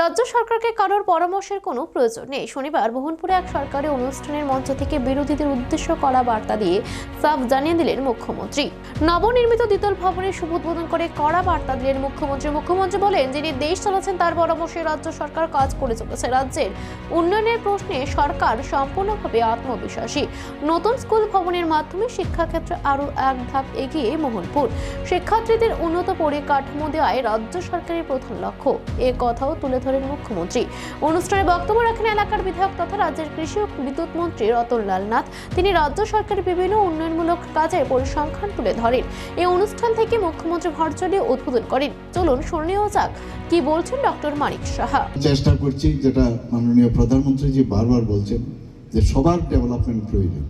রাজ্য সরকারকে কারোর পরামর্শের কোনো প্রয়োজন নেই। শনিবার মোহনপুরে এক সরকারি অনুষ্ঠানের মঞ্চ থেকে বিরোধীদের উদ্দেশ্য করা বার্তা দিয়ে সাফ জানিয়ে দিলেন মুখ্যমন্ত্রী। নবনির্মিত দ্বিতল ভবনের শুভ উদ্বোধন করে কড়া বার্তা দিলেন মুখ্যমন্ত্রী। মুখ্যমন্ত্রী বলেন, যিনি দেশ চালাচ্ছেন, তার পরামর্শে রাজ্য সরকার কাজ করে চলেছে। রাজ্যের উন্নয়নের প্রশ্নে সরকার সম্পূর্ণভাবে আত্মবিশ্বাসী। নতুন স্কুল ভবনের মাধ্যমে শিক্ষাক্ষেত্রে আরও এক ধাপ এগিয়ে মোহনপুর। শিক্ষার্থীদের উন্নত পরিকাঠামো দেওয়ায় রাজ্য সরকারের প্রধান লক্ষ্য। এ কথাও তুলে ধরেন মুখ্যমন্ত্রী। অনুষ্ঠানে বক্তব্য রাখেন এলাকার বিধায়ক তথা রাজ্যের কৃষি ও বিদ্যুৎ মন্ত্রী রতনলাল নাথ। তিনি রাজ্য সরকারের বিভিন্ন উন্নয়নমূলক কাজের পরিসংখ্যান তুলে ধরেন। এই অনুষ্ঠান থেকে মুখ্যমন্ত্রী ভার্চুয়ালি উদ্বোধন করেন। চলুন শুনে যাক কি বলছেন ডক্টর মানিক সাহা। চেষ্টা করছি যেটা মাননীয় প্রধানমন্ত্রী জি বারবার বলছেন যে সবার ডেভেলপমেন্ট প্রয়োজন।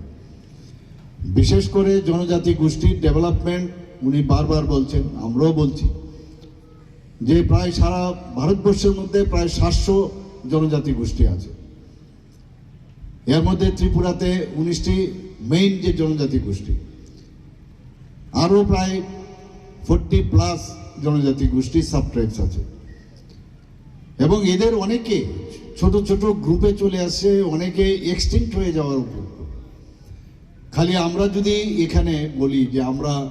বিশেষ করে জনজাতি গোষ্ঠীর ডেভেলপমেন্ট উনি বারবার বলছেন, আমরাও বলছি। যে প্রায় সারা ভারতবর্ষের মধ্যে প্রায় সাতশো জনজাতি গোষ্ঠী আছে। এর মধ্যে ত্রিপুরাতে উনিশটি, মেইন যে জনজাতি গোষ্ঠী, আরও প্রায় ফোরটি প্লাস জনজাতি গোষ্ঠী সাবট্রাইবস আছে। এবং এদের অনেকে ছোট ছোট গ্রুপে চলে আসছে অনেকে এক্সটিংক্ট হয়ে যাওয়ার উপর খালি আমরা যদি এখানে বলি যে আমরা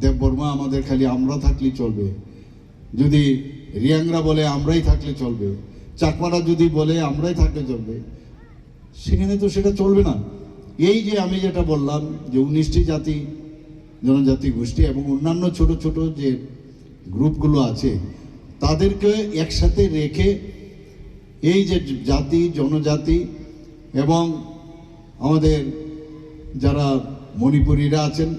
দেব বর্মা আমাদের খালি আমরা থাকলে চলবে যদি রিয়াংরা বলে আমরাই থাকলে চলবে, চাকমারা যদি বলে আমরাই থাকলে চলবে, সেখানে তো সেটা চলবে না। এই যে আমি যেটা বললাম যে উনিশটি জাতি, জনজাতি গোষ্ঠী এবং অন্যান্য ছোট ছোট যে গ্রুপগুলো আছে, তাদেরকে একসাথে রেখে এই যে জাতি, জনজাতি এবং আমাদের যারা মণিপুরীরা আছেন,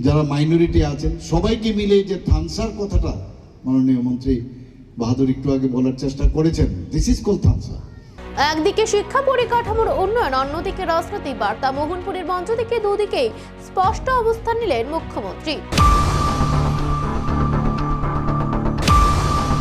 যারা মাইনরিটি আছেন, সবাইকে মিলে যে থানসার কথাটা মাননীয় মন্ত্রী বাহাদুর একটু আগে বলার চেষ্টা করেছেন। দিস ইজ কল থানসা একদিকে শিক্ষা পরিকাঠামোর উন্নয়ন, অন্যদিকে রাজনৈতিক বার্তা। মোহনপুরের মঞ্চ থেকে দুদিকেই স্পষ্ট অবস্থান নিলেন মুখ্যমন্ত্রী।